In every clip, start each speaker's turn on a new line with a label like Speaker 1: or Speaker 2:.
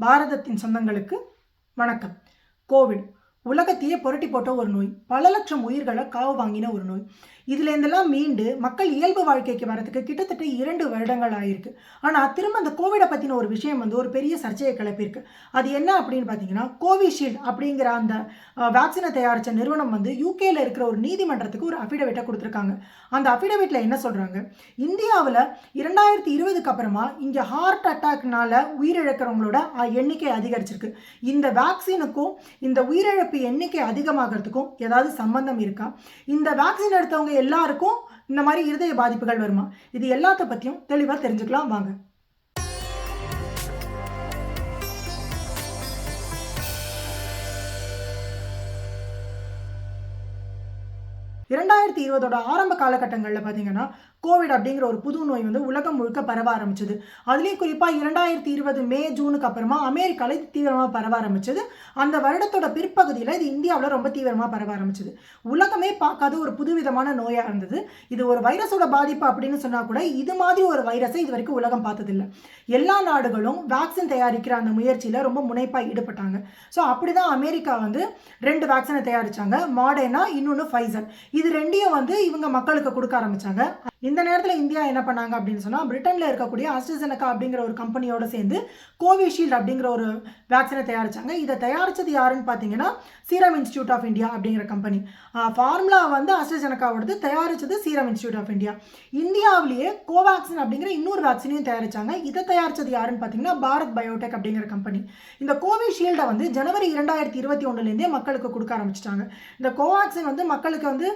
Speaker 1: பாரதத்தின் சொந்தங்களுக்கு வணக்கம். கோவிட். உலகத்தையே புரட்டி போட்ட ஒரு நோய். பல லட்சம் உயிர்களை காவு வாங்கின ஒரு நோய். இதுலேருந்தெல்லாம் மீண்டு மக்கள் இயல்பு வாழ்க்கைக்கு வரதுக்கு கிட்டத்தட்ட இரண்டு வருடங்கள் ஆயிருக்கு. ஆனால் திரும்ப அந்த கோவிடை பற்றின ஒரு விஷயம் வந்து ஒரு பெரிய சர்ச்சையை கிளப்பியிருக்கு. அது என்ன அப்படின்னு பார்த்தீங்கன்னா கோவிஷீல்டு அப்படிங்கிற அந்த வேக்சினை தயாரித்த நிறுவனம் வந்து யூகேல இருக்கிற ஒரு நீதிமன்றத்துக்கு ஒரு அஃபிடவிட்டை கொடுத்துருக்காங்க. அந்த அஃபிடவிட்டில் என்ன சொல்கிறாங்க இந்தியாவில் இரண்டாயிரத்தி இருபதுக்கு அப்புறமா இங்கே ஹார்ட் அட்டாக்னால உயிரிழக்கிறவங்களோட எண்ணிக்கை அதிகரிச்சிருக்கு. இந்த வேக்சினுக்கும் இந்த உயிரிழப்பு எண்ணிக்கை அதிகமாகிறதுக்கும் ஏதாவது சம்பந்தம் இருக்கா? இந்த வேக்சின் எடுத்தவங்க எல்லாருக்கும் இந்த மாதிரி இருதய பாதிப்புகள் வருமா? இது எல்லாத்த பற்றியும் தெளிவாக தெரிஞ்சுக்கலாம். வாங்க. ரெண்டாயிரத்தி இருபதோட ஆரம்ப காலகட்டங்களில் பார்த்தீங்கன்னா கோவிட் அப்படிங்கிற ஒரு புது நோய் வந்து உலகம் முழுக்க பரவ ஆரம்பிச்சது. அதுலேயும் குறிப்பாக இரண்டாயிரத்தி இருபது மே ஜூனுக்கு அப்புறமா அமெரிக்காவில் இது தீவிரமாக பரவ ஆரம்பிச்சது. அந்த வருடத்தோட பிற்பகுதியில் இது இந்தியாவில் ரொம்ப தீவிரமாக பரவ ஆரம்பிச்சது. உலகமே பார்க்காத ஒரு புதுவிதமான நோயாக இருந்தது. இது ஒரு வைரஸோட பாதிப்பு அப்படின்னு சொன்னால் கூட இது மாதிரி ஒரு வைரஸை இது வரைக்கும் உலகம் பார்த்ததில்ல. எல்லா நாடுகளும் வேக்சின் தயாரிக்கிற அந்த முயற்சியில் ரொம்ப முனைப்பாக ஈடுபட்டாங்க. ஸோ அப்படி தான் அமெரிக்கா வந்து ரெண்டு வேக்சினை தயாரித்தாங்க மாடேனா இன்னொன்று ஃபைசர் இது ரெண்டையும் வந்து இவங்க மக்களுக்கு கொடுக்க ஆரம்பிச்சாங்க. இந்த நேரத்தில் இந்தியா என்ன பண்ணாங்க அப்படின்னு சொன்னால் பிரிட்டனில் இருக்கக்கூடிய ஆஸ்ட்ரசெனக்கா அப்படிங்கிற ஒரு கம்பெனியோட சேர்ந்து கோவிஷீல்டு அப்படிங்கிற ஒரு வேக்சினை தயாரித்தாங்க இதை தயாரித்தது யாருன்னு பார்த்தீங்கன்னா சீரம் இன்ஸ்டியூட் ஆஃப் இந்தியா அப்படிங்கிற கம்பெனி. ஃபார்முலா வந்து ஆஸ்ட்ரசெனக்காவோடது தயாரித்தது சீரம் இன்ஸ்டியூட் ஆஃப் இந்தியா. இந்தியாவிலேயே கோவேக்சின் அப்படிங்கிற இன்னொரு வேக்சினையும் தயாரித்தாங்க இதை தயாரித்தது யாருன்னு பார்த்தீங்கன்னா பாரத் பயோடெக் அப்படிங்கிற கம்பெனி. இந்த கோவிஷீல்டை வந்து ஜனவரி இரண்டாயிரத்தி இருபத்தி ஒன்றுலேருந்தே மக்களுக்கு கொடுக்க ஆரம்பிச்சிட்டாங்க. இந்த கோவேக்சின் வந்து மக்களுக்கு வந்து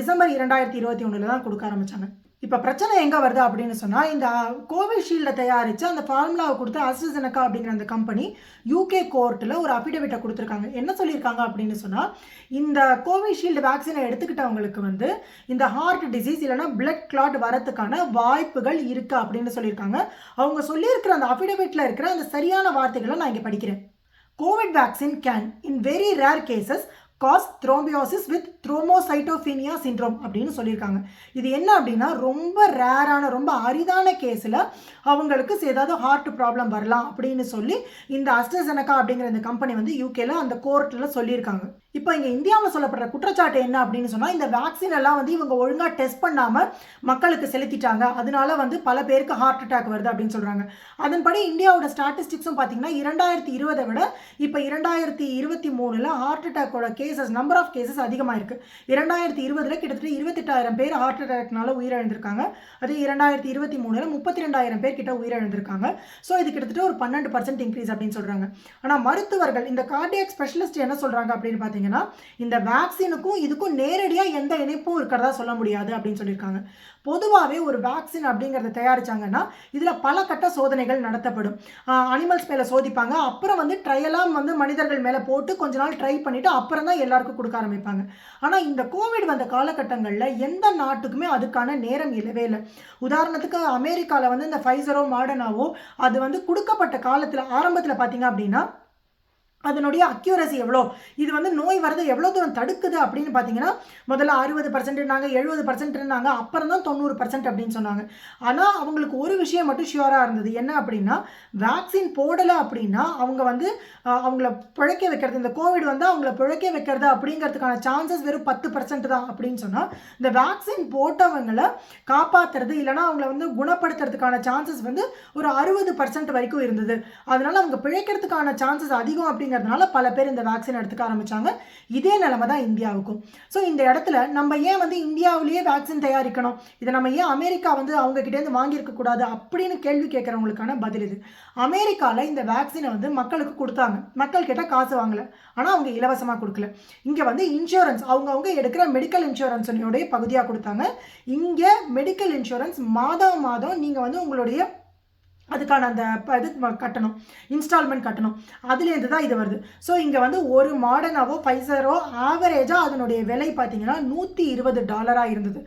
Speaker 1: டிசம்பர் இரண்டாயிரத்தி இருபத்தி ஒன்றில் தான் கொடுக்க ஆரம்பித்தாங்க இப்போ பிரச்சனை எங்கே வருது அப்படின்னு சொன்னால் இந்த கோவிஷீல்டை தயாரித்து அந்த ஃபார்முலாவை கொடுத்து அஸ்ட்ரசெனக்கா அப்படிங்கிற அந்த கம்பெனி யூகே கோர்ட்டில் ஒரு அஃபிடவிட்டை கொடுத்துருக்காங்க. என்ன சொல்லியிருக்காங்க அப்படின்னு சொன்னால் இந்த கோவிஷீல்டு வேக்சினை எடுத்துக்கிட்டவங்களுக்கு வந்து இந்த ஹார்ட் டிசீஸ் இல்லைன்னா பிளட் கிளாட் வரத்துக்கான வாய்ப்புகள் இருக்குது அப்படின்னு சொல்லியிருக்காங்க. அவங்க சொல்லியிருக்கிற அந்த அஃபிடவிட்டில் இருக்கிற அந்த சரியான வார்த்தைகளை நான் இங்கே படிக்கிறேன். COVID vaccine can in very rare cases cause thrombosis with thrombocytopenia syndrome அப்படின்னு சொல்லியிருக்காங்க. இது என்ன அப்படின்னா ரொம்ப ரேரான ரொம்ப அரிதான கேஸில் அவங்களுக்கு ஏதாவது ஹார்ட் ப்ராப்ளம் வரலாம் அப்படின்னு சொல்லி இந்த அஸ்டசெனக்கா அப்படிங்கிற இந்த கம்பெனி வந்து யூகேல அந்த கோர்ட்டில் சொல்லியிருக்காங்க. இப்போ இங்கே இந்தியாவில் சொல்லப்படுற குற்றச்சாட்டு என்ன அப்படின்னு சொன்னால் இந்த வேக்சின் எல்லாம் வந்து இவங்க ஒழுங்காக டெஸ்ட் பண்ணாமல் மக்களுக்கு செலுத்திட்டாங்க. அதனால வந்து பல பேருக்கு ஹார்ட் அட்டாக் வருது அப்படின்னு சொல்கிறாங்க அதன்படி இந்தியாவோட ஸ்டாட்டிஸ்டிக்ஸும் பார்த்தீங்கன்னா இரண்டாயிரத்தி இருபதை விட இப்போ இரண்டாயிரத்தி இருபத்தி மூணில் ஹார்ட் அட்டாக்கோட கேசஸ் நம்பர் ஆஃப் கேசஸ் அதிகமாக இருக்குது இரண்டாயிரத்தி இருபதில் கிட்டத்தட்ட இருபத்தெட்டாயிரம் பேர் ஹார்ட் அட்டாக்னால உயிரிழந்திருக்காங்க. அது இரண்டாயிரத்தி இருபத்தி மூணில் முப்பத்தி ரெண்டாயிரம் பேர் கிட்ட உயிரிழந்திருக்காங்க. ஸோ இது கிட்டத்தட்ட ஒரு பன்னெண்டு பர்சன்ட் இன்க்ரீஸ் அப்படின்னு சொல்கிறாங்க ஆனால் மருத்துவர்கள் இந்த கார்டியாக் ஸ்பெஷலிஸ்ட் என்ன சொல்கிறாங்க அப்படின்னு பார்த்தீங்கன்னா இந்த வேக்சினுக்கும் இதுக்கும் நேரடியாக எந்த இணைப்பும் இருக்கிறதா சொல்ல முடியாது அப்படின்னு சொல்லியிருக்காங்க. பொதுவாகவே ஒரு வேக்சின் அப்படிங்கிறத தயாரிச்சாங்கன்னா இதில் பல கட்ட சோதனைகள் நடத்தப்படும். அனிமல்ஸ் மேலே சோதிப்பாங்க. அப்புறம் வந்து ட்ரையெல்லாம் வந்து மனிதர்கள் மேலே போட்டு கொஞ்ச நாள் ட்ரை பண்ணிவிட்டு அப்புறம் தான் எல்லாருக்கும் கொடுக்க ஆரம்பிப்பாங்க. ஆனால் இந்த கோவிட் வந்த காலகட்டங்களில் எந்த நாட்டுக்குமே அதுக்கான நேரம் இல்லவே இல்லை. உதாரணத்துக்கு அமெரிக்காவில் வந்து இந்த ஃபைசரோ மாடர்னாவோ அது வந்து கொடுக்கப்பட்ட காலத்தில் ஆரம்பத்தில் பார்த்தீங்க அப்படின்னா அதனுடைய அக்யூரசி எவ்வளோ? இது வந்து நோய் வர்றது எவ்வளோ தூரம் தடுக்குது அப்படின்னு பார்த்தீங்கன்னா முதல்ல அறுபது பர்சன்ட்னாங்க எழுபது பர்சன்ட்னாங்க அப்புறம் தான் தொண்ணூறு பர்சன்ட் அப்படின்னு சொன்னாங்க. ஆனால் அவங்களுக்கு ஒரு விஷயம் மட்டும் ஷியூராக இருந்தது. என்ன அப்படின்னா வேக்சின் போடலை அப்படின்னா அவங்க வந்து அவங்கள பிழைக்க வைக்கிறது. இந்த கோவிட் வந்து அவங்கள பிழைக்க வைக்கிறது அப்படிங்கிறதுக்கான சான்சஸ் வெறும் பத்து பர்சன்ட் தான் அப்படின்னு சொன்னால் இந்த வேக்சின் போட்டவங்களை காப்பாற்றுறது இல்லைன்னா அவங்கள வந்து குணப்படுத்துறதுக்கான சான்சஸ் வந்து ஒரு அறுபது பர்சன்ட் வரைக்கும் இருந்தது. அதனால அவங்க பிழைக்கிறதுக்கான சான்சஸ் அதிகம் அப்படிங்கிறதுனால பல பேர் இந்த வேக்சின் எடுத்துக்க ஆரம்பித்தாங்க இதே நிலமை தான் இந்தியாவுக்கும். ஸோ இந்த இடத்துல நம்ம ஏன் வந்து இந்தியாவிலேயே வேக்சின் தயாரிக்கணும்? இதை நம்ம ஏன் அமெரிக்கா வந்து அவங்க கிட்டேருந்து வாங்கியிருக்க கூடாது அப்படின்னு கேள்வி கேட்குறவங்களுக்கான பதில் இது. அமெரிக்காவில் இந்த வேக்சினை வந்து மக்களுக்கு கொடுத்தாங்க. மக்கள் கிட்ட காசு வாங்கலை. ஆனால் அவங்க இலவசமாக கொடுக்கல. இங்கே வந்து இன்சூரன்ஸ் அவங்கவுங்க எடுக்கிற மெடிக்கல் இன்சூரன்ஸுடைய பகுதியாக கொடுத்தாங்க. இங்கே மெடிக்கல் இன்சூரன்ஸ் மாதம் மாதம் நீங்கள் வந்து உங்களுடைய அதுக்கான அந்த இது கட்டணும். இன்ஸ்டால்மெண்ட் கட்டணும். அதுலேருந்து தான் இது வருது. ஸோ இங்கே வந்து ஒரு மாடனாவோ பைசரோ ஆவரேஜாக அதனுடைய விலை பார்த்தீங்கன்னா நூற்றி இருபது டாலராக இருந்தது.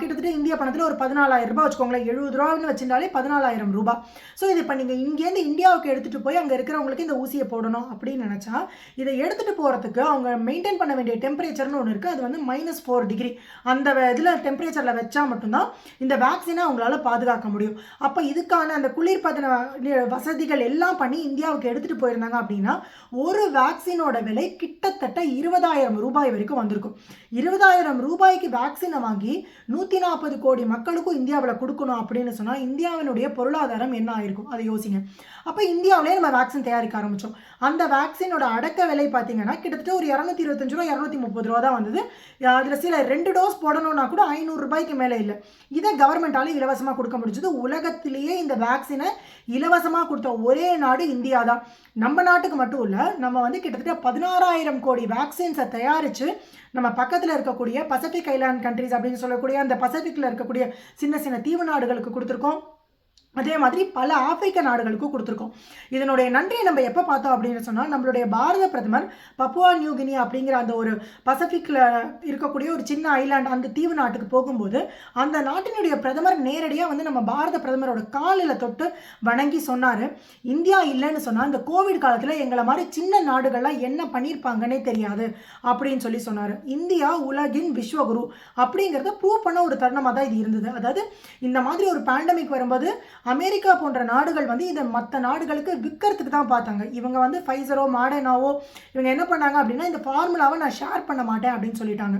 Speaker 1: கிட்டத்தட்ட இந்திய பணத்தில் ஒரு பதினாலாயிரம் ரூபாய் வச்சுக்கோங்களேன். எழுபது ரூபான்னு வச்சிருந்தாலே பதினாலாயிரம் ரூபாய். ஸோ இது இப்போ நீங்கள் இங்கேருந்து இந்தியாவுக்கு எடுத்துகிட்டு போய் அங்கே இருக்கிறவங்களுக்கு இந்த ஊசியை போடணும் அப்படின்னு நினச்சா இதை எடுத்துகிட்டு போகிறதுக்கு அவங்க மெயின்டைன் பண்ண வேண்டிய டெம்பரேச்சர்னு ஒன்று இருக்குது அது வந்து மைனஸ் ஃபோர் டிகிரி அந்த இதில் டெம்பரேச்சரில் வச்சா மட்டும்தான் இந்த வேக்சினை அவங்களால பாதுகாக்க முடியும். அப்போ இதுக்கான அந்த குளிர் குளிர்பதன நி- வசதிகள் எல்லாம் பண்ணி இந்தியாவுக்கு எடுத்துகிட்டு போயிருந்தாங்க அப்படின்னா ஒரு வேக்சினோட விலை கிட்டத்தட்ட இருபதாயிரம் ரூபாய் வரைக்கும் வந்திருக்கும். இருபதாயிரம் ரூபாய்க்கு வேக்சினை வாங்கி நூற்றி நாற்பது கோடி மக்களுக்கும் இந்தியாவில் கொடுக்கணும் அப்படின்னு சொன்னால் இந்தியாவினுடைய பொருளாதாரம் என்ன ஆயிருக்கும்? அதை யோசிங்க. அப்போ இந்தியாவிலே நம்ம வேக்சின் தயாரிக்க ஆரம்பித்தோம் அந்த வேக்சினோட அடக்க விலை பார்த்தீங்கன்னா கிட்டத்தட்ட ஒரு இரநூத்தி இருபத்தஞ்சு ரூபா இரநூத்தி முப்பது ரூபா தான் வந்தது. அதில் சில ரெண்டு டோஸ் போடணும்னா கூட ஐநூறு ரூபாய்க்கு மேலே இல்லை. இதை கவர்மெண்ட்டால் இலவசமாக கொடுக்க முடிஞ்சது. உலகத்திலேயே இந்த வேக்சினை இலவசமாக கொடுத்த ஒரே நாடு இந்தியா தான். நம்ம நாட்டுக்கு மட்டும் இல்லை நம்ம வந்து கிட்டத்தட்ட பதினாறாயிரம் கோடி வேக்சின்ஸை தயாரித்து நம்ம பக்கத்தில் இருக்கக்கூடிய பசிபிக் ஐலாண்ட் கண்ட்ரிஸ் அப்படின்னு சொல்லக்கூடிய அந்த பசிபிக்கில் இருக்கக்கூடிய சின்ன சின்ன தீவு நாடுகளுக்கு கொடுத்துருக்கோம். அதே மாதிரி பல ஆப்பிரிக்க நாடுகளுக்கும் கொடுத்துருக்கோம். இதனுடைய நன்றியை நம்ம எப்போ பார்த்தோம் அப்படின்னு சொன்னால் நம்மளுடைய பாரத பிரதமர் பப்புவா நியூ கினி அப்படிங்கிற அந்த ஒரு பசிபிக்கில் இருக்கக்கூடிய ஒரு சின்ன ஐலாண்ட் அந்த தீவு நாட்டுக்கு போகும்போது அந்த நாட்டினுடைய பிரதமர் நேரடியாக வந்து நம்ம பாரத பிரதமரோட காலில் தொட்டு வணங்கி சொன்னார். இந்தியா இல்லைன்னு சொன்னால் இந்த கோவிட் காலத்தில் எங்களை மாதிரி சின்ன நாடுகள்லாம் என்ன பண்ணியிருப்பாங்கன்னே தெரியாது அப்படின்னு சொல்லி சொன்னார். இந்தியா உலகின் விஸ்வகுரு அப்படிங்கிறத ப்ரூவ் பண்ண ஒரு தருணமாக தான் இது இருந்தது. அதாவது இந்த மாதிரி ஒரு பேண்டமிக் வரும்போது அமெரிக்கா போன்ற நாடுகள் வந்து இதை மற்ற நாடுகளுக்கு விற்கிறதுக்கு தான் பார்த்தாங்க. இவங்க வந்து ஃபைசரோ மாடர்னாவோ இவங்க என்ன பண்ணாங்க அப்படின்னா இந்த ஃபார்முலாவை நான் ஷேர் பண்ண மாட்டேன் அப்படின்னு சொல்லிட்டாங்க.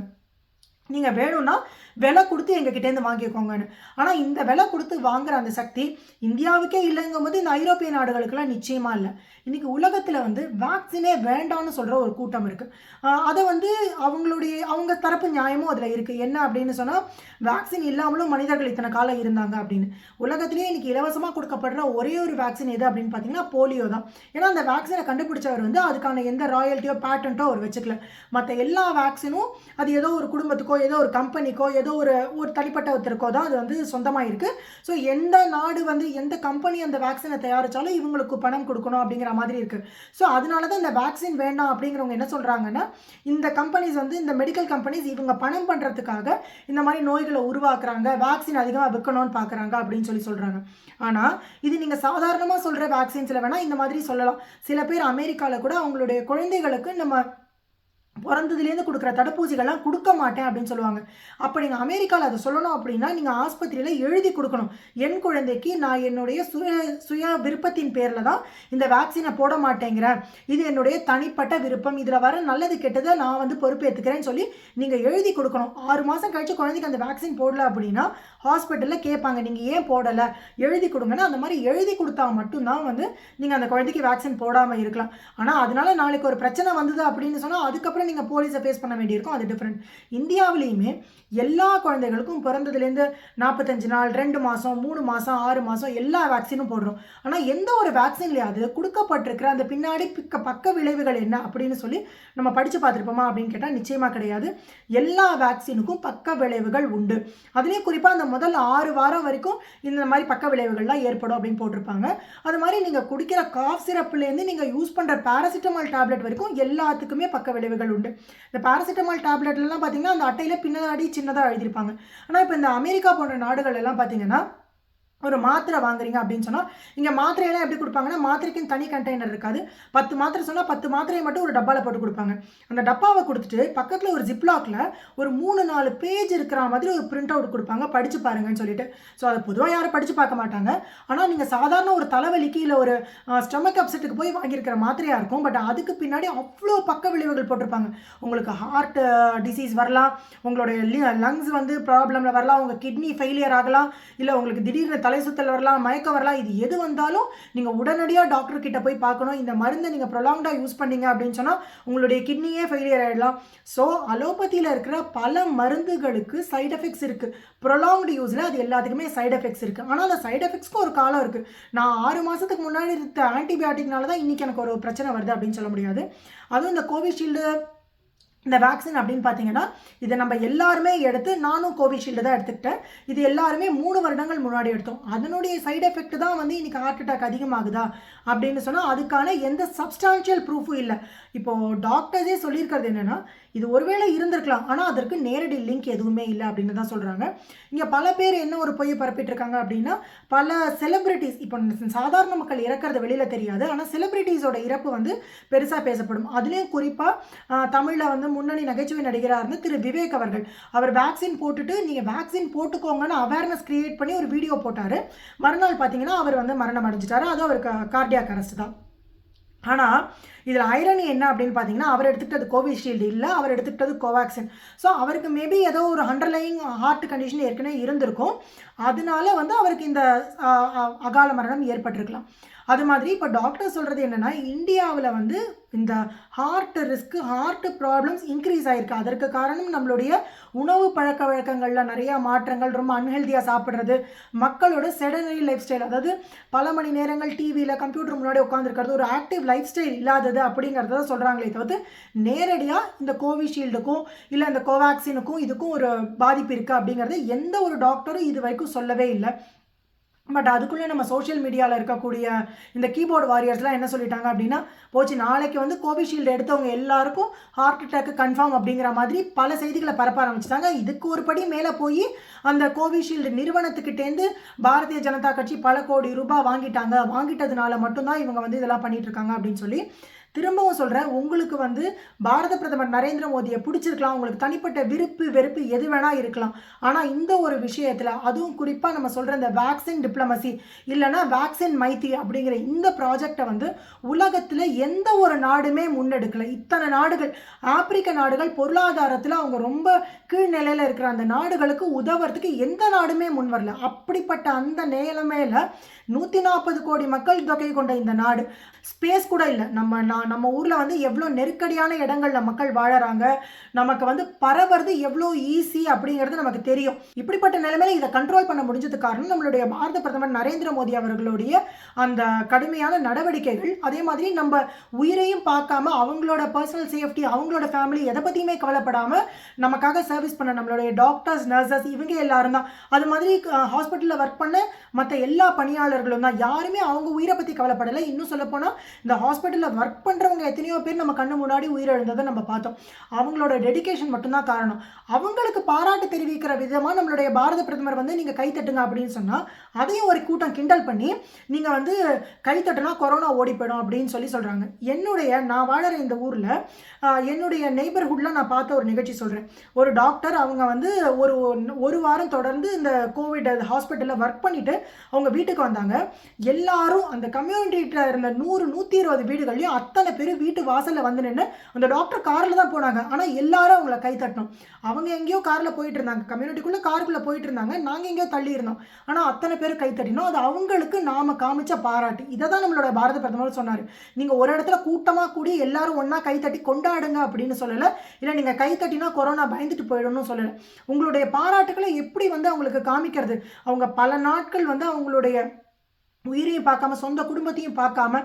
Speaker 1: நீங்கள் வேணும்னா விலை கொடுத்து எங்ககிட்டேருந்து வாங்கிக்கோங்கன்னு. ஆனால் இந்த விலை கொடுத்து வாங்குற அந்த சக்தி இந்தியாவுக்கே இல்லைங்கும் போது இந்த ஐரோப்பிய நாடுகளுக்கெல்லாம் நிச்சயமாக இல்லை. இன்றைக்கி உலகத்தில் வந்து வேக்சினே வேண்டாம்னு சொல்கிற ஒரு கூட்டம் இருக்குது அதை வந்து அவங்களுடைய அவங்க தரப்பு நியாயமும் அதில் இருக்குது என்ன அப்படின்னு சொன்னால் வேக்சின் இல்லாமலும் மனிதர்கள் இத்தனை காலம் இருந்தாங்க அப்படின்னு. உலகத்திலேயே இன்றைக்கி இலவசமாக கொடுக்கப்படுற ஒரே ஒரு வேக்சின் எது அப்படின்னு பார்த்தீங்கன்னா போலியோ தான். ஏன்னா அந்த வேக்சினை கண்டுபிடிச்சவர் வந்து அதுக்கான எந்த ராயல்ட்டியோ பேட்டன்ட்டோ அவர் வச்சுக்கல. மற்ற எல்லா வேக்சினும் அது ஏதோ ஒரு குடும்பத்துக்கோ ஏதோ ஒரு கம்பெனிக்கோ ஏதோ ஒரு ஒரு தனிப்பட்ட ஒருத்தருக்கோ தான் அது வந்து சொந்தமாக இருக்குது ஸோ எந்த நாடு வந்து எந்த கம்பெனி அந்த வேக்சினை தயாரித்தாலும் இவங்களுக்கு பணம் கொடுக்கணும் அப்படிங்கிற மாதிரி இருக்குது ஸோ அதனால தான் இந்த வேக்சின் வேண்டாம் அப்படிங்கிறவங்க என்ன சொல்கிறாங்கன்னா இந்த கம்பெனிஸ் வந்து இந்த மெடிக்கல் கம்பெனிஸ் இவங்க பணம் பண்ணுறதுக்காக இந்த மாதிரி நோய்களை உருவாக்குறாங்க வேக்சின் அதிகமாக விற்கணும்னு பார்க்குறாங்க அப்படின்னு சொல்லி சொல்கிறாங்க ஆனால் இது நீங்கள் சாதாரணமாக சொல்கிற வேக்சின்ஸில் வேணால் இந்த மாதிரி சொல்லலாம். சில பேர் அமெரிக்காவில் கூட அவங்களுடைய குழந்தைகளுக்கு நம்ம பிறந்ததுலேருந்து கொடுக்குற தடுப்பூசிகள்லாம் கொடுக்க மாட்டேன் அப்படின்னு சொல்லுவாங்க. அப்போ நீங்கள் அமெரிக்காவில் அதை சொல்லணும் அப்படின்னா நீங்கள் ஆஸ்பத்திரியில் எழுதி கொடுக்கணும். என் குழந்தைக்கு நான் என்னுடைய சுய சுய விருப்பத்தின் பேரில் தான் இந்த வேக்சினை போட மாட்டேங்கிறேன் இது என்னுடைய தனிப்பட்ட விருப்பம். இதில் வர நல்லது கெட்டதை நான் வந்து பொறுப்பேற்றுக்கிறேன்னு சொல்லி நீங்கள் எழுதி கொடுக்கணும். ஆறு மாதம் கழித்து குழந்தைக்கு அந்த வேக்சின் போடல அப்படின்னா ஹாஸ்பிட்டலில் கேட்பாங்க நீங்கள் ஏன் போடலை? எழுதி கொடுங்கன்னா. அந்த மாதிரி எழுதி கொடுத்தா மட்டும்தான் வந்து நீங்கள் அந்த குழந்தைக்கு வேக்சின் போடாமல் இருக்கலாம். ஆனால் அதனால நாளைக்கு ஒரு பிரச்சனை வந்தது அப்படின்னு சொன்னால் அதுக்கப்புறம் நீங்கள் போலீஸை ஃபேஸ் பண்ண வேண்டியிருக்கும். அது டிஃப்ரெண்ட் இந்தியாவிலையுமே எல்லா குழந்தைகளுக்கும் பிறந்ததுலேருந்து நாற்பத்தஞ்சு நாள் ரெண்டு மாதம் மூணு மாதம் ஆறு மாதம் எல்லா வேக்சினும் போடுறோம். ஆனால் எந்த ஒரு வேக்சின்லையாவது கொடுக்கப்பட்டிருக்கிற அந்த பின்னாடி பிக்க பக்க விளைவுகள் என்ன அப்படின்னு சொல்லி நம்ம படித்து பார்த்துருப்போமா அப்படின்னு கேட்டால் நிச்சயமாக கிடையாது. எல்லா வேக்சினுக்கும் பக்க விளைவுகள் உண்டு. அதுலேயும் குறிப்பாக அந்த முதல் ஆறு வாரம் வரைக்கும் இந்த மாதிரி பக்க விளைவுகள்லாம் ஏற்படும் அப்படின்னு போட்டிருப்பாங்க. அது மாதிரி நீங்கள் குடிக்கிற காஃப் சிரப்புலேருந்து நீங்கள் யூஸ் பண்ணுற பேராசிட்டமால் டேப்லெட் வரைக்கும் எல்லாத்துக்குமே பக்க விளைவுகள் உண்டு. இந்த பாராசிட்டமால் டேப்லெட்லாம் பார்த்தீங்கன்னா அந்த அட்டையில் பின்னாடி சின்னதாக எழுதியிருப்பாங்க. ஆனால் இப்போ இந்த அமெரிக்கா போன்ற நாடுகள் எல்லாம் பார்த்தீங்கன்னா ஒரு மாத்திரை வாங்குறீங்க அப்படின்னு சொன்னால் இங்கே மாத்திரையெல்லாம் எப்படி கொடுப்பாங்கன்னா மாத்திரைக்குன்னு தனி கண்டெய்னர் இருக்காது. பத்து மாத்திரை சொன்னால் பத்து மாத்திரையை மட்டும் ஒரு டப்பாவில் போட்டு கொடுப்பாங்க. அந்த டப்பாவை கொடுத்துட்டு பக்கத்தில் ஒரு ஜிப்லாக்ல ஒரு மூணு நாலு பேஜ் இருக்கிற மாதிரி ஒரு பிரிண்ட் அவுட் கொடுப்பாங்க. படித்து பாருங்கன்னு சொல்லிட்டு. ஸோ அதை பொதுவாக யாரும் படித்து பார்க்க மாட்டாங்க. ஆனால் நீங்கள் சாதாரண ஒரு தலைவலிக்கு இல்லை ஒரு ஸ்டொமக் அப்செட்டுக்கு போய் வாங்கியிருக்கிற மாத்திரையாக இருக்கும். பட் அதுக்கு பின்னாடி அவ்வளோ பக்க விளைவுகள் போட்டிருப்பாங்க. உங்களுக்கு ஹார்ட் டிசீஸ் வரலாம். உங்களுடைய லங்ஸ் வந்து ப்ராப்ளமில் வரலாம். உங்கள் கிட்னி ஃபெயிலியர் ஆகலாம். இல்லை உங்களுக்கு திடீர்னு தலை சுத்தல் வரலாம் மயக்கம் வரலாம் இது எது வந்தாலும் நீங்கள் உடனடியாக டாக்டர் கிட்ட போய் பார்க்கணும். இந்த மருந்தை நீங்கள் ப்ரொலாங்டாக யூஸ் பண்ணீங்க அப்படின்னு சொன்னால் உங்களுடைய கிட்னியே ஃபெயிலியர் ஆகிடலாம் ஸோ அலோபதியில் இருக்கிற பல மருந்துகளுக்கு சைட் எஃபெக்ட்ஸ் இருக்குது ப்ரொலாங்டு யூஸில் அது எல்லாத்துக்குமே சைட் எஃபெக்ட்ஸ் இருக்குது ஆனால் அந்த சைடு எஃபெக்ட்ஸ்க்கு ஒரு காலம் இருக்குது நான் ஆறு மாதத்துக்கு முன்னாடி இருந்த ஆன்டிபயோட்டிக்னால தான் இன்றைக்கி எனக்கு ஒரு பிரச்சனை வருது அப்படின்னு சொல்ல முடியாது. அதுவும் இந்த கோவிஷீல்டு இந்த வேக்சின் அப்படின்னு பார்த்தீங்கன்னா இதை நம்ம எல்லாருமே எடுத்து நானும் கோவிஷீல்டு தான் எடுத்துக்கிட்டேன். இது எல்லாருமே மூணு வருடங்கள் முன்னாடி எடுத்தோம். அதனுடைய சைடு எஃபெக்ட் தான் வந்து இன்றைக்கி ஹார்ட் அட்டாக் அதிகமாகுதா அப்படின்னு சொன்னால் அதுக்கான எந்த சப்ஸ்டான்ஷியல் ப்ரூஃபும் இல்லை. இப்போது டாக்டர்ஸே சொல்லியிருக்கிறது என்னென்னா இது ஒருவேளை இருந்திருக்கலாம். ஆனால் அதற்கு நேரடி லிங்க் எதுவுமே இல்லை அப்படின்னு தான் சொல்கிறாங்க இங்கே பல பேர் என்ன ஒரு பொய்யை பரப்பிட்டு இருக்காங்க அப்படின்னா பல செலிப்ரிட்டிஸ் இப்போ சாதாரண மக்கள் இறக்கிறது வெளியில் தெரியாது. ஆனால் செலிப்ரிட்டிஸோட இறப்பு வந்து பெருசாக பேசப்படும். அதுலேயும் குறிப்பாக தமிழில் வந்து முன்னணி நகைச்சுவை நடிகராக இருந்து திரு விவேக் அவர்கள். அவர் வேக்சின் போட்டுட்டு நீங்கள் வேக்சின் போட்டுக்கோங்கன்னு அவேர்னஸ் கிரியேட் பண்ணி ஒரு வீடியோ போட்டார். மறுநாள் பார்த்தீங்கன்னா அவர் வந்து மரணம் அடைஞ்சிட்டாரு. அதுவும் அவர் கார்டியாக் அரெஸ்ட் தான். ஆனால் இதில் ஐரணி என்ன அப்படின்னு பார்த்தீங்கன்னா அவர் எடுத்துக்கிட்டது கோவிஷீல்டு இல்லை அவர் எடுத்துக்கிட்டது கோவேக்சின் ஸோ அவருக்கு மேபி ஏதோ ஒரு அண்டர்லைங் ஹார்ட் கண்டிஷன் ஏற்கனவே இருந்திருக்கும். அதனால வந்து அவருக்கு இந்த அகால மரணம் ஏற்பட்டிருக்கலாம். அது மாதிரி இப்போ டாக்டர் சொல்கிறது என்னென்னா இந்தியாவில் வந்து இந்த heart risk heart problems increase ஆகிருக்கு அதற்கு காரணம் நம்மளுடைய உணவு பழக்க வழக்கங்களில் நிறையா மாற்றங்கள் ரொம்ப அன்ஹெல்தியாக சாப்பிட்றது மக்களோட செடனரி லைஃப் ஸ்டைல் அதாவது பல மணி நேரங்கள் டிவியில் கம்ப்யூட்டர் முன்னாடி உட்காந்துருக்கிறது ஒரு ஆக்டிவ் லைஃப் ஸ்டைல் இல்லாதது அப்படிங்கிறத சொல்கிறாங்களே தவிர்த்து நேரடியாக இந்த கோவிஷீல்டுக்கும் இல்லை இந்த கோவேக்சினுக்கும் இதுக்கும் ஒரு பாதிப்பு இருக்குது அப்படிங்கிறது எந்த ஒரு டாக்டரும் இது வரைக்கும் சொல்லவே இல்லை. பட் அதுக்குள்ளே நம்ம சோஷியல் மீடியாவில் இருக்கக்கூடிய இந்த கீபோர்டு வாரியர்ஸ்லாம் என்ன சொல்லிட்டாங்க அப்படின்னா போச்சு நாளைக்கு வந்து கோவிஷீல்டு எடுத்தவங்க எல்லாருக்கும் ஹார்ட் அட்டாக் கன்ஃபார்ம் அப்படிங்கிற மாதிரி பல செய்திகளை பரப்ப ஆரம்பிச்சிட்டாங்க. இதுக்கு ஒரு படி மேலே போய் அந்த கோவிஷீல்டு நிறுவனத்துக்கிட்டேருந்து பாரதிய ஜனதா கட்சி பல கோடி ரூபாய் வாங்கிட்டாங்க. வாங்கிட்டதுனால மட்டும்தான் இவங்க வந்து இதெல்லாம் பண்ணிட்டு இருக்காங்க அப்படின்னு சொல்லி திரும்பவும் சொல்கிறேன் உங்களுக்கு வந்து பாரத பிரதமர் நரேந்திர மோடியை பிடிச்சிருக்கலாம். உங்களுக்கு தனிப்பட்ட விருப்பு வெறுப்பு எது வேணால் இருக்கலாம். ஆனால் இந்த ஒரு விஷயத்தில் அதுவும் குறிப்பாக நம்ம சொல்கிற இந்த வேக்சின் டிப்ளமசி இல்லைனா வேக்சின் மைத்தி அப்படிங்கிற இந்த ப்ராஜெக்டை வந்து உலகத்தில் எந்த ஒரு நாடுமே முன்னெடுக்கலை. இத்தனை நாடுகள் ஆப்பிரிக்க நாடுகள் பொருளாதாரத்தில் அவங்க ரொம்ப கீழ்நிலையில் இருக்கிற அந்த நாடுகளுக்கு உதவுறதுக்கு எந்த நாடுமே முன் வரல. அப்படிப்பட்ட அந்த நிலைமையில் நூற்றி நாற்பது கோடி மக்கள் தொகை கொண்ட இந்த நாடு. ஸ்பேஸ் கூட இல்லை. நம்ம நான் நம்ம ஊரில் வந்து எவ்வளோ நெருக்கடியான இடங்களில் மக்கள் வாழறாங்க நமக்கு வந்து பரவுறது எவ்வளோ ஈஸி அப்படிங்கிறது நமக்கு தெரியும். இப்படிப்பட்ட நிலைமையில இதை கண்ட்ரோல் பண்ண முடிஞ்சது காரணம் நம்மளுடைய பாரத பிரதமர் நரேந்திர மோடி அவர்களுடைய அந்த கடுமையான நடவடிக்கைகள். அதே மாதிரி நம்ம உயிரையும் பார்க்காம அவங்களோட பர்சனல் சேஃப்டி அவங்களோட ஃபேமிலி எதை பற்றியுமே கவலைப்படாமல் நமக்காக சர்வீஸ் பண்ண நம்மளுடைய டாக்டர்ஸ் நர்சஸ் இவங்க எல்லாரும் தான். அது மாதிரி ஹாஸ்பிட்டலில் ஒர்க் பண்ண மற்ற எல்லா பணியாளர்களும் தான். யாருமே அவங்க உயிரை பற்றி கவலைப்படலை. இன்னும் சொல்லப்போனால் இந்த ஹாஸ்பிட்டலில் ஒர்க் பண்ண பண்ணுறவங்க எத்தனையோ பேர் நம்ம கண்ணு முன்னாடி உயிரிழந்ததை நம்ம பார்த்தோம். அவங்களோட டெடிக்கேஷன் மட்டும்தான் காரணம். அவங்களுக்கு பாராட்டு தெரிவிக்கிற விதமாக நம்மளுடைய பாரத பிரதமர் வந்து நீங்கள் கைத்தட்டுங்க அப்படின்னு சொன்னால் அதையும் ஒரு கூட்டம் கிண்டல் பண்ணி நீங்கள் வந்து கைத்தட்டுனா கொரோனா ஓடி போயிடும் அப்படின்னு சொல்லி சொல்கிறாங்க என்னுடைய நான் வாழற இந்த ஊரில் என்னுடைய நெய்பர்ஹுட்டில் நான் பார்த்த ஒரு நிகழ்ச்சி சொல்கிறேன் ஒரு டாக்டர் அவங்க வந்து ஒரு ஒரு வாரம் தொடர்ந்து இந்த கோவிட் ஹாஸ்பிட்டலில் ஒர்க் பண்ணிவிட்டு அவங்க வீட்டுக்கு வந்தாங்க. எல்லாரும் அந்த கம்யூனிட்டியில் இருந்த நூறு நூற்றி இருபது வீடுகள்லையும் அத்தனை பேர் வீட்டு வாசலில் வந்து நின்று அந்த டாக்டர் காரில் தான் போனாங்க. ஆனால் எல்லாரும் அவங்கள கை தட்டணும். அவங்க எங்கேயோ காரில் போயிட்டு இருந்தாங்க. கம்யூனிட்டிக்குள்ளே காருக்குள்ளே போயிட்டு இருந்தாங்க. நாங்கள் எங்கேயோ தள்ளி இருந்தோம். ஆனால் அத்தனை பேர் கை தட்டினோம். அது அவங்களுக்கு நாம் காமிச்ச பாராட்டு. இதை தான் நம்மளோட பாரத பிரதமர் சொன்னார். நீங்கள் ஒரு இடத்துல கூட்டமாக கூடி எல்லாரும் ஒன்றா கை தட்டி கொண்டாடுங்க அப்படின்னு சொல்லலை. இல்லை நீங்கள் கை தட்டினா கொரோனா பயந்துட்டு போயிடணும்னு சொல்லலை. உங்களுடைய பாராட்டுகளை எப்படி வந்து அவங்களுக்கு காமிக்கிறது? அவங்க பல நாட்கள் வந்து அவங்களுடைய உயிரையும் பார்க்காம சொந்த குடும்பத்தையும் பார்க்காம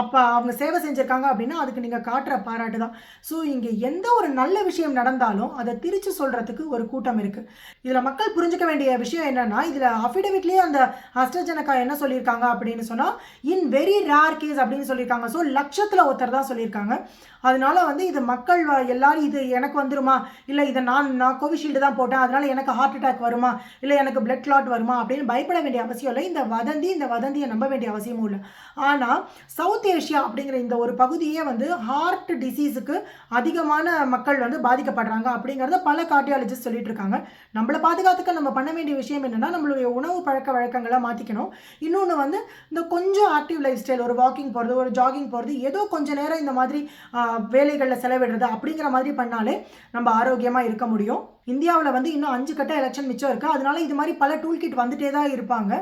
Speaker 1: அப்போ அவங்க சேவை செஞ்சுருக்காங்க அப்படின்னா அதுக்கு நீங்கள் காட்டுற பாராட்டு தான். ஸோ இங்கே எந்த ஒரு நல்ல விஷயம் நடந்தாலும் அதை திரிச்சு சொல்கிறதுக்கு ஒரு கூட்டம் இருக்குது இதில் மக்கள் புரிஞ்சுக்க வேண்டிய விஷயம் என்னென்னா இதில் அஃபிடவிட்லேயே அந்த அஸ்ட்ரஜனக்கா என்ன சொல்லியிருக்காங்க அப்படின்னு சொன்னால் இன் வெரி ரேர் கேஸ் அப்படின்னு சொல்லியிருக்காங்க. ஸோ லட்சத்தில் ஒருத்தர் தான் சொல்லியிருக்காங்க. அதனால வந்து இது மக்கள் எல்லாரும் இது எனக்கு வந்துருமா? இல்லை இதை நான் நான் கோவிஷீல்டு தான் போட்டேன். அதனால எனக்கு ஹார்ட் அட்டாக் வருமா? இல்லை எனக்கு பிளட் கிளாட் வருமா? அப்படின்னு பயப்பட வேண்டிய அவசியம் இல்லை. இந்த வதந்தி இந்த வதந்தி வதந்தியை நம்ப வேண்டிய அவசியமும் இல்லை. ஆனால் சவுத் ஏஷியா அப்படிங்கிற இந்த ஒரு பகுதியே வந்து ஹார்ட் டிசீஸுக்கு அதிகமான மக்கள் வந்து பாதிக்கப்படுறாங்க அப்படிங்கிறத பல கார்டியாலஜிஸ்ட் சொல்லிட்டு இருக்காங்க. நம்மளை பாதுகாத்துக்க நம்ம பண்ண வேண்டிய விஷயம் என்னென்னா நம்மளுடைய உணவு பழக்க வழக்கங்களை மாற்றிக்கணும் இன்னொன்று வந்து இந்த கொஞ்சம் ஆக்டிவ் லைஃப் ஸ்டைல் ஒரு வாக்கிங் போகிறது ஒரு ஜாகிங் போகிறது ஏதோ கொஞ்சம் நேரம் இந்த மாதிரி வேலைகளில் செலவிடுறது அப்படிங்கிற மாதிரி பண்ணாலே நம்ம ஆரோக்கியமாக இருக்க முடியும். இந்தியாவில் வந்து இன்னும் அஞ்சு கட்ட எலெக்ஷன் மிச்சம் இருக்குது அதனால இது மாதிரி பல டூல் கிட் வந்துட்டே தான் இருப்பாங்க.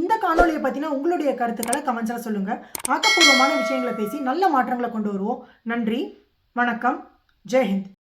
Speaker 1: இந்த காணொலியை பற்றினா உங்களுடைய கருத்துக்களை கமெண்ட்ஸில் சொல்லுங்கள் ஆக்கப்பூர்வமான விஷயங்களை பேசி நல்ல மாற்றங்களை கொண்டு வருவோம். நன்றி. வணக்கம். ஜெய்ஹிந்த்